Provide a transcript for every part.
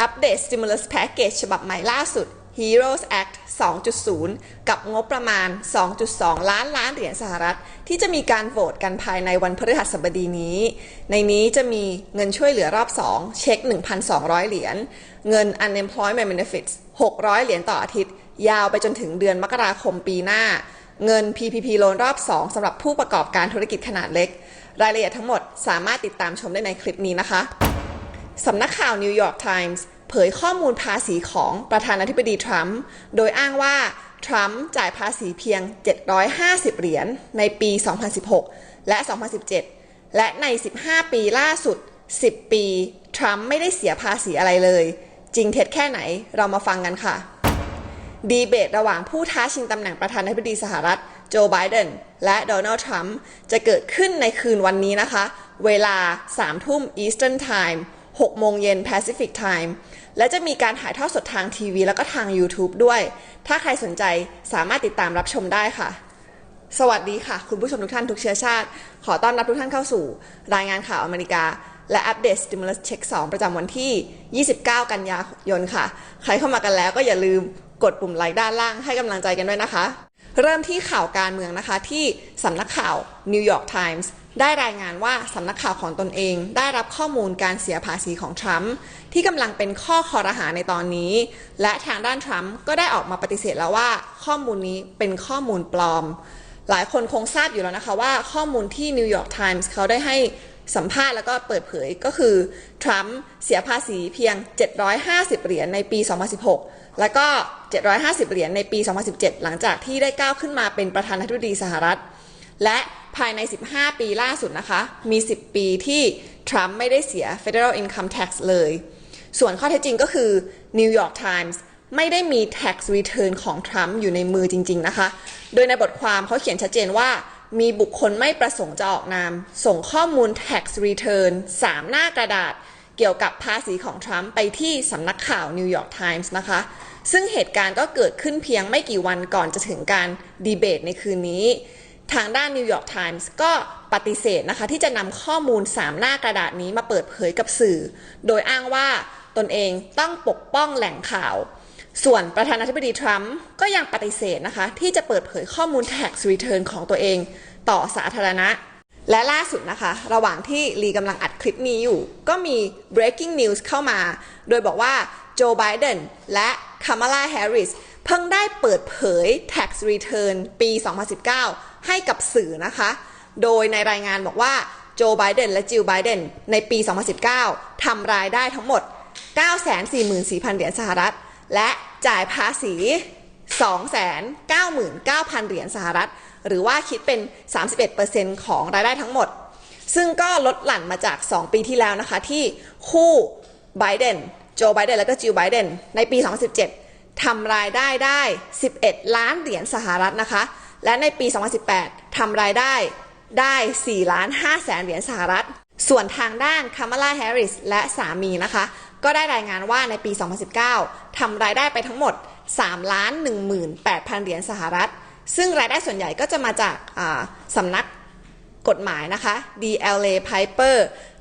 อัปเดต stimulus package ฉบับใหม่ล่าสุด Heroes Act 2.0 กับงบประมาณ 2.2 ล้านล้านเหรียญสหรัฐ ที่จะมีการโหวตกันภายในวันพฤหัสบดีนี้ ในนี้จะมีเงินช่วยเหลือรอบ 2 เช็ค 1,200 เหรียญ เงิน unemployment benefits 600 เหรียญต่ออาทิตย์ ยาวไปจนถึงเดือนมกราคมปีหน้า เงิน PPP โลนรอบ 2สำหรับผู้ประกอบการธุรกิจขนาดเล็ก รายละเอียดทั้งหมดสามารถติดตามชมได้ในคลิปนี้นะคะ สำนักข่าว New York Times เผยข้อมูลภาษีของประธานาธิบดีทรัมป์โดยอ้างว่า ทรัมป์จ่ายภาษีเพียง 750 เหรียญในปี 2016 และ 2017 และใน 15 ปีล่าสุด 10 ปี ทรัมป์ไม่ได้เสียภาษีอะไรเลย จริงเท็จแค่ไหนเรามาฟังกันค่ะ ดีเบตระหว่างผู้ท้าชิงตำแหน่งประธานาธิบดีสหรัฐ โจ ไบเดน และโดนัลด์ ทรัมป์จะเกิดขึ้นในคืนวันนี้นะคะ เวลา 3 ทุ่ม Eastern Time 6 โมงเย็น Pacific Time และจะมีการถ่ายทอดสดทางทีวี แล้วก็ทาง YouTube ด้วย ถ้าใครสนใจสามารถติดตามรับชมได้ค่ะ สวัสดีค่ะ คุณผู้ชมทุกท่านทุกเชื้อชาติ ขอต้อนรับทุกท่านเข้าสู่ รายงานข่าวอเมริกา และอัปเดต Stimulus Check 2 ประจำวันที่ 29 กันยายนค่ะ ใครเข้ามากันแล้วก็อย่าลืมกดปุ่มไลค์ด้านล่างให้กำลังใจกันด้วยนะคะ เริ่มที่ข่าวการเมืองนะคะที่สำนักข่าว New York Times ได้รายงานว่าสำนักข่าวของตนเอง ได้รับข้อมูลการเสียภาษีของทรัมป์ที่กำลังเป็นข้อคอรหาในตอนนี้ และทางด้านทรัมป์ก็ได้ออกมาปฏิเสธแล้วว่า ข้อมูลนี้เป็นข้อมูลปลอม หลายคนคงทราบอยู่แล้วนะคะว่าข้อมูลที่ New York Times เขาได้ให้สัมภาษณ์แล้วก็เปิดเผยก็คือ ทรัมป์เสียภาษีเพียง 750 เหรียญในปี 2016 แล้วก็ 750 เหรียญในปี 2017 หลังจากที่ได้ก้าวขึ้นมาเป็นประธานาธิบดีสหรัฐ และ ภายใน 15 ปีล่าสุดนะคะ มี 10 ปีที่ทรัมป์ไม่ได้เสีย federal income tax เลย ส่วนข้อเท็จจริงก็คือ New York Times ไม่ได้มี tax return ของทรัมป์อยู่ในมือจริง ๆ นะคะ โดยในบทความเขาเขียนชัดเจนว่า มีบุคคลไม่ประสงค์จะออกนาม ส่งข้อมูล tax return 3 หน้ากระดาษ เกี่ยวกับภาษีของทรัมป์ไปที่สำนักข่าว New York Times นะคะ ซึ่งเหตุการณ์ก็เกิดขึ้นเพียงไม่กี่วันก่อนจะถึงการดีเบตในคืนนี้ ทางด้าน New York Times ก็ปฏิเสธนะคะที่จะนำข้อมูล 3 หน้ากระดาษนี้มาเปิดเผยกับสื่อ โดยอ้างว่าตนเองต้องปกป้องแหล่งข่าว ส่วนประธานาธิบดีทรัมป์ก็ยังปฏิเสธนะคะ ที่จะเปิดเผยข้อมูล tax return ของตัวเองต่อสาธารณะ และล่าสุดนะคะ ระหว่างที่ลีกำลังอัดคลิปนี้อยู่ ก็มี breaking news เข้ามา โดยบอกว่าโจไบเดนและคามาลาแฮร์ริสเพิ่งได้เปิดเผย tax return ปี 2019 ให้กับสื่อนะคะ โดยในรายงานบอกว่าโจไบเดนและจิลไบเดนในปี 2019 ทำรายได้ทั้งหมด 944,000 เหรียญสหรัฐ และจ่ายภาษี 299,000 เหรียญสหรัฐ หรือว่าคิดเป็น 31%ของรายได้ทั้งหมด ซึ่งก็ลดหลั่นมาจาก 2 ปีที่แล้วนะคะ ที่คู่ไบเดนโจไบเดนและก็จิลไบเดนในปี 2017ทำรายได้ได้ 11 ล้านเหรียญสหรัฐนะคะ และในปี 2018 ทำรายได้ได้4ล้าน5แสนเหรียญสหรัฐ ส่วนทางด้านคามาลาแฮร์ริสและสามีนะคะ ก็ได้รายงานว่าในปี 2019 ทำรายได้ไปทั้งหมด3ล้าน18,000 เหรียญสหรัฐ ซึ่งรายได้ส่วนใหญ่ก็จะมาจากาสำนักกฎหมายนะคะ DLA Piper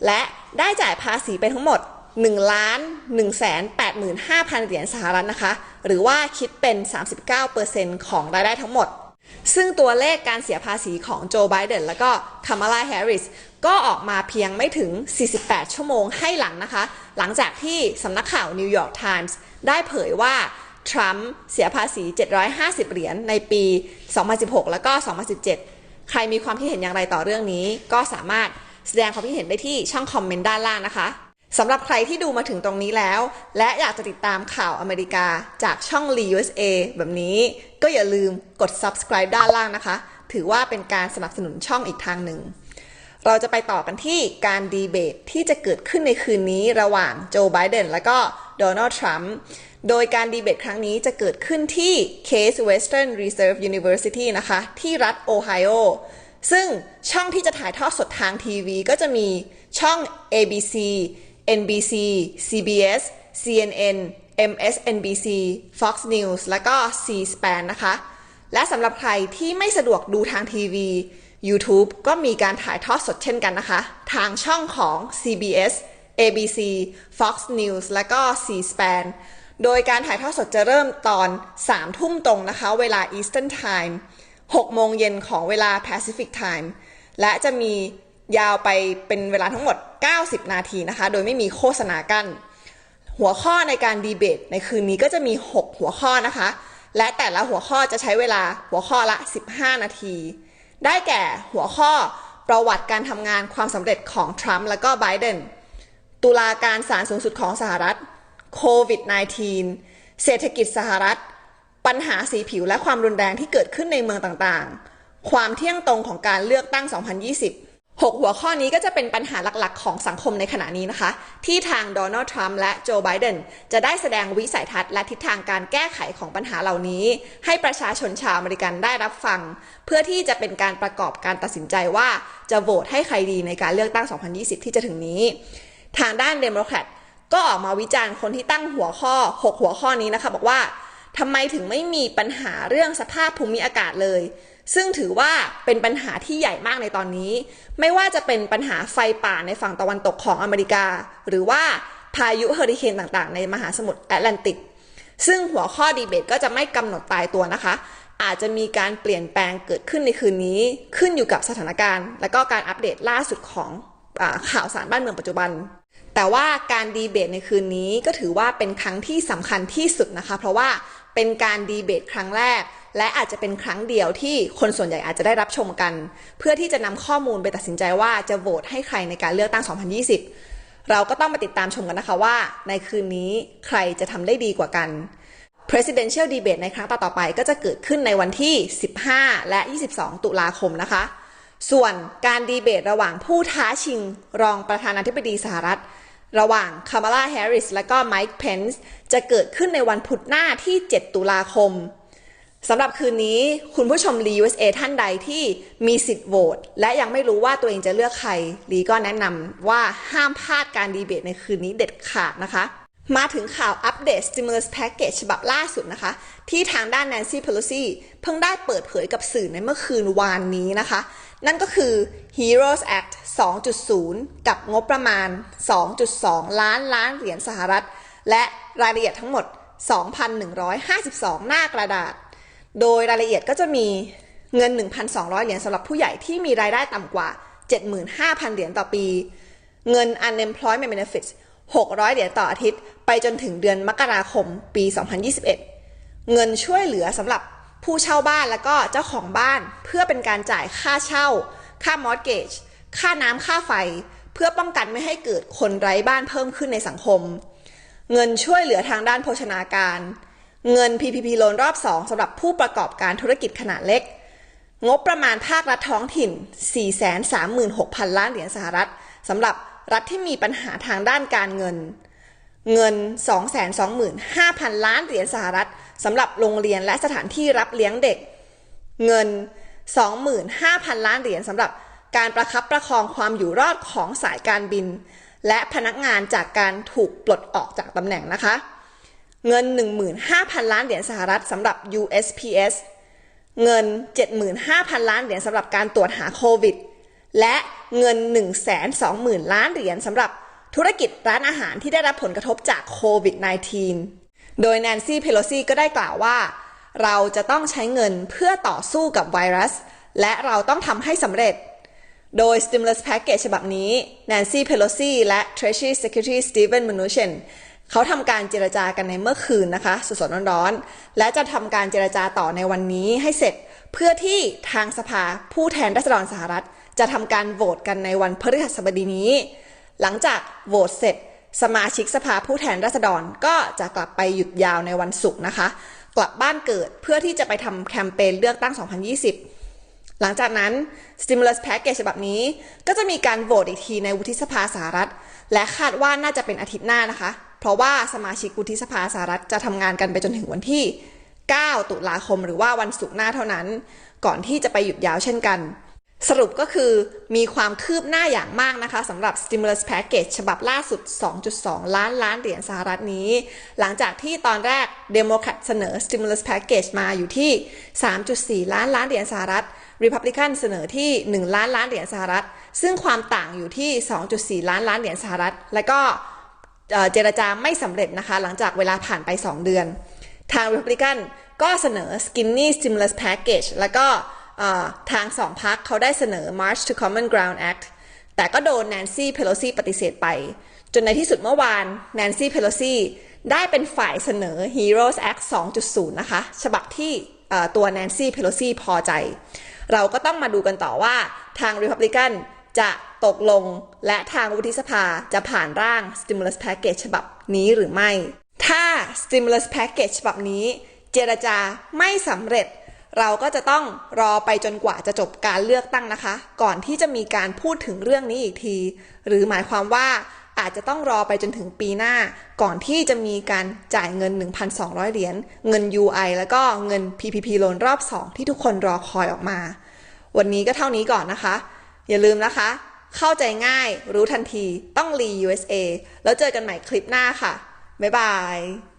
และได้จ่ายภาษีไปทั้งหมด1ล้าน1แสน85,000 เหรียญสหรัฐนะคะ หรือว่าคิดเป็น 39%ของรายได้ทั้งหมด ซึ่งตัวเลขการเสียภาษีของโจไบเดนและก็คามาลาแฮร์ริสก็ออกมาเพียงไม่ถึง 48 ชั่วโมงให้หลังนะคะ หลังจากที่สำนักข่าว New York Times ได้เผยว่าทรัมป์เสียภาษี 750 เหรียญในปี 2016 แล้วก็ 2017 ใครมีความคิดเห็นอย่างไรต่อเรื่องนี้ ก็สามารถแสดงความคิดเห็นได้ที่ช่องคอมเมนต์ด้านล่างนะคะ สำหรับใครที่ดูมาถึงตรงนี้แล้ว และอยากจะติดตามข่าวอเมริกาจากช่อง Lee USA แบบนี้ ก็อย่าลืมกด subscribe ด้านล่างนะคะ ถือว่าเป็นการสนับสนุนช่องอีกทางหนึ่ง เราจะไปต่อกันที่การดีเบตที่จะเกิดขึ้นในคืนนี้ระหว่างโจไบเดนและก็โดนัลด์ทรัมป์โดยการดีเบตครั้งนี้จะเกิดขึ้นที่ Case Western Reserve University นะคะ ที่รัฐโอไฮโอซึ่งช่องที่จะถ่ายทอดสดทางทีวีก็จะมีช่อง ABC NBC CBS CNN MSNBC Fox News แล้วก็ C-SPAN นะคะ และสำหรับใครที่ไม่สะดวกดูทางทีวี YouTube ก็มีการถ่ายทอดสดเช่นกันนะคะ ทางช่องของ CBS ABC Fox News และก็ C-SPAN โดยการถ่ายทอดสดจะเริ่มตอน 3 ทุ่มตรงนะคะ เวลา Eastern Time 6 โมงเย็นของเวลา Pacific Time และจะมียาวไปเป็นเวลาทั้งหมด 90 นาทีนะคะ โดยไม่มีโฆษณากั้นหัวข้อในการดีเบตในคืนนี้ก็จะมี 6 หัวข้อนะคะ และแต่ละหัวข้อจะใช้เวลาหัวข้อละ 15 นาที ได้แก่หัวข้อประวัติการทำงานความสำเร็จของทรัมป์และก็ไบเดนตุลาการศาลสูงสุดของสหรัฐโควิด -19 เศรษฐกิจสหรัฐ ปัญหาสีผิวและความรุนแรงที่เกิดขึ้นในเมืองต่างๆ ความเที่ยงตรงของการเลือกตั้ง 2020 6 หัวข้อนี้ก็จะเป็นปัญหาหลักๆ ของสังคมในขณะนี้นะคะ ที่ทางโดนัลด์ทรัมป์และโจไบเดนจะได้แสดงวิสัยทัศน์และทิศทางการแก้ไขของปัญหาเหล่านี้ ให้ประชาชนชาวอเมริกันได้รับฟัง เพื่อที่จะเป็นการประกอบการตัดสินใจว่าจะโหวตให้ใครดีในการเลือกตั้ง 2020 ที่จะถึงนี้ ทางด้านเดโมแครตก็ออกมาวิจารณ์คนที่ตั้งหัวข้อ 6 หัวข้อนี้นะคะ บอกว่าทำไมถึงไม่มีปัญหาเรื่องสภาพภูมิอากาศเลย ซึ่งถือว่าเป็นปัญหาที่ใหญ่มากในตอนนี้ ไม่ว่าจะเป็นปัญหาไฟป่าในฝั่งตะวันตกของอเมริกา หรือว่าพายุเฮอริเคนต่างๆ ในมหาสมุทรแอตแลนติก ซึ่งหัวข้อดีเบตก็จะไม่กำหนดตายตัวนะคะ อาจจะมีการเปลี่ยนแปลงเกิดขึ้นในคืนนี้ ขึ้นอยู่กับสถานการณ์ และก็การอัปเดตล่าสุดของอข่าวสารบ้านเมืองปัจจุบัน แต่ว่าการดีเบตในคืนนี้ก็ถือว่าเป็นครั้งที่สำคัญที่สุดนะคะ เพราะว่าเป็นการดีเบตครั้งแรก และอาจจะเป็นครั้งเดียวที่คนส่วนใหญ่อาจจะได้รับชมกัน เพื่อที่จะนำข้อมูลไปตัดสินใจว่าจะโหวตให้ใครในการเลือกตั้ง 2020 เราก็ต้องมาติดตามชมกันนะคะว่า ในคืนนี้ใครจะทำได้ดีกว่ากัน Presidential Debate ในครั้งต่อๆไปก็จะเกิดขึ้นในวันที่ 15 และ 22 ตุลาคมนะคะ ส่วนการดีเบตระหว่างผู้ท้าชิงรองประธานาธิบดีสหรัฐ ระหว่างคามาลาแฮร์ริสและก็ไมค์เพนส์จะเกิดขึ้นในวันพุธหน้าที่ 7 ตุลาคม สำหรับคืนนี้คุณผู้ชมลี USA ท่านใดที่มีสิทธิ์โหวตและยังไม่รู้ว่าตัวเองจะเลือกใครลีก็แนะนำว่าห้ามพลาดการดีเบตในคืนนี้เด็ดขาดนะคะ มาถึงข่าวอัปเดต stimulus package ฉบับล่าสุดนะคะ ที่ทางด้าน Nancy Pelosi เพิ่งได้เปิดเผยกับสื่อในเมื่อคืนวานนี้นะคะ นั่นก็คือ Heroes Act 2.0 กับงบประมาณ 2.2 ล้านล้านเหรียญสหรัฐ และรายละเอียดทั้งหมด 2,152 หน้ากระดาษ โดยรายละเอียดก็จะมีเงิน 1,200 เหรียญสำหรับผู้ใหญ่ที่มีรายได้ต่ำกว่า 75,000 เหรียญต่อปี เงิน unemployment benefits 600 เหรียญต่ออาทิตย์ ไปจนถึงเดือนมกราคมปี 2021 เงินช่วยเหลือสำหรับผู้เช่าบ้านแล้วก็เจ้าของบ้านเพื่อเป็นการจ่ายค่าเช่า ค่ามอร์เกจ ค่าน้ำค่าไฟ เพื่อป้องกันไม่ให้เกิดคนไร้บ้านเพิ่มขึ้นในสังคม เงินช่วยเหลือทางด้านโภชนาการ เงิน PPP โลนรอบ 2 สำหรับผู้ประกอบการธุรกิจขนาดเล็ก งบประมาณภาครัฐท้องถิ่น 436,000 ล้านเหรียญสหรัฐสำหรับรัฐที่มีปัญหาทางด้านการเงิน เงิน 225,000 ล้านเหรียญสหรัฐสำหรับโรงเรียนและสถานที่รับเลี้ยงเด็ก เงิน 25,000 ล้านเหรียญสำหรับการประคับประคองความอยู่รอดของสายการบิน และพนักงานจากการถูกปลดออกจากตำแหน่งนะคะ เงิน 15,000 ล้านเหรียญสหรัฐสำหรับ USPS เงิน 75,000 ล้านเหรียญสำหรับการตรวจหาโควิด และเงิน 120,000 ล้านเหรียญสำหรับธุรกิจร้านอาหารที่ได้รับผลกระทบจากโควิด -19 โดยแนนซี่เพโลซีก็ได้กล่าวว่า เราจะต้องใช้เงินเพื่อต่อสู้กับไวรัส และเราต้องทำให้สำเร็จ โดย stimulus package ฉบับนี้ Nancy Pelosi และ Treasury Secretary Steven Mnuchin เขาทำการเจรจากันในเมื่อคืนนะคะสดๆร้อนๆและจะทำการเจรจาต่อในวันนี้ให้เสร็จ เพื่อที่ทางสภาผู้แทนราษฎรสหรัฐ จะทำการโหวตกันในวันพฤหัสบดีนี้ หลังจากโหวตเสร็จ สมาชิกสภาผู้แทนราษฎรก็จะกลับไปหยุดยาวในวันศุกร์นะคะ กลับบ้านเกิดเพื่อที่จะไปทำแคมเปญเลือกตั้ง 2020 หลังจากนั้น stimulus package ฉบับนี้ ก็จะมีการโหวตอีกทีในวุฒิสภาสหรัฐ และคาดว่าน่าจะเป็นอาทิตย์หน้านะคะ เพราะว่าสมาชิกวุฒิสภาสหรัฐจะทำงานกันไปจนถึงวันที่ 9 ตุลาคมหรือว่าวันศุกร์หน้าเท่านั้น ก่อนที่จะไปหยุดยาวเช่นกัน สรุปก็คือมีความคืบหน้าอย่างมากนะคะสำหรับ stimulus package ฉบับล่าสุด 2.2 ล้านล้านเหรียญสหรัฐนี้ หลังจากที่ตอนแรกเดโมแครตเสนอ stimulus package มาอยู่ที่ 3.4 ล้านล้านเหรียญสหรัฐ Republican เสนอที่ 1 ล้านล้านเหรียญสหรัฐ ซึ่งความต่างอยู่ที่ 2.4 ล้านล้านเหรียญสหรัฐ และก็เจรจาไม่สำเร็จนะคะ หลังจากเวลาผ่านไป 2 เดือน ทาง Republican ก็เสนอ Skinny Stimulus Package แล้วก็ทางสองพักเขาได้เสนอ March to Common Ground Act แต่ก็โดนแนนซี่เพโลซีปฏิเสธไป จนในที่สุดเมื่อวานแนนซี่เพโลซีได้เป็นฝ่ายเสนอ Heroes Act 2.0 นะคะ ฉบับที่ตัวแนนซี่เพโลซีพอใจ เราก็ต้องมาดูกันต่อว่าทาง Republican จะตกลงและทางวุฒิสภาจะผ่านร่าง Stimulus Package ฉบับนี้หรือไม่ ถ้า Stimulus Package ฉบับนี้เจรจาไม่สำเร็จ เราก็จะต้องรอไปจนกว่าจะจบการเลือกตั้งนะคะ ก่อนที่จะมีการพูดถึงเรื่องนี้อีกที หรือหมายความว่า อาจจะต้องรอไปจนถึงปีหน้า ก่อนที่จะมีการจ่ายเงิน 1,200 เหรียญ เงิน UI แล้วก็เงิน PPP โลนรอบ 2 ที่ทุกคนรอคอยออกมา วันนี้ก็เท่านี้ก่อนนะคะ อย่าลืมนะคะ เข้าใจง่ายรู้ทันทีต้องรี USA แล้วเจอกันใหม่คลิปหน้าค่ะ บ๊ายบาย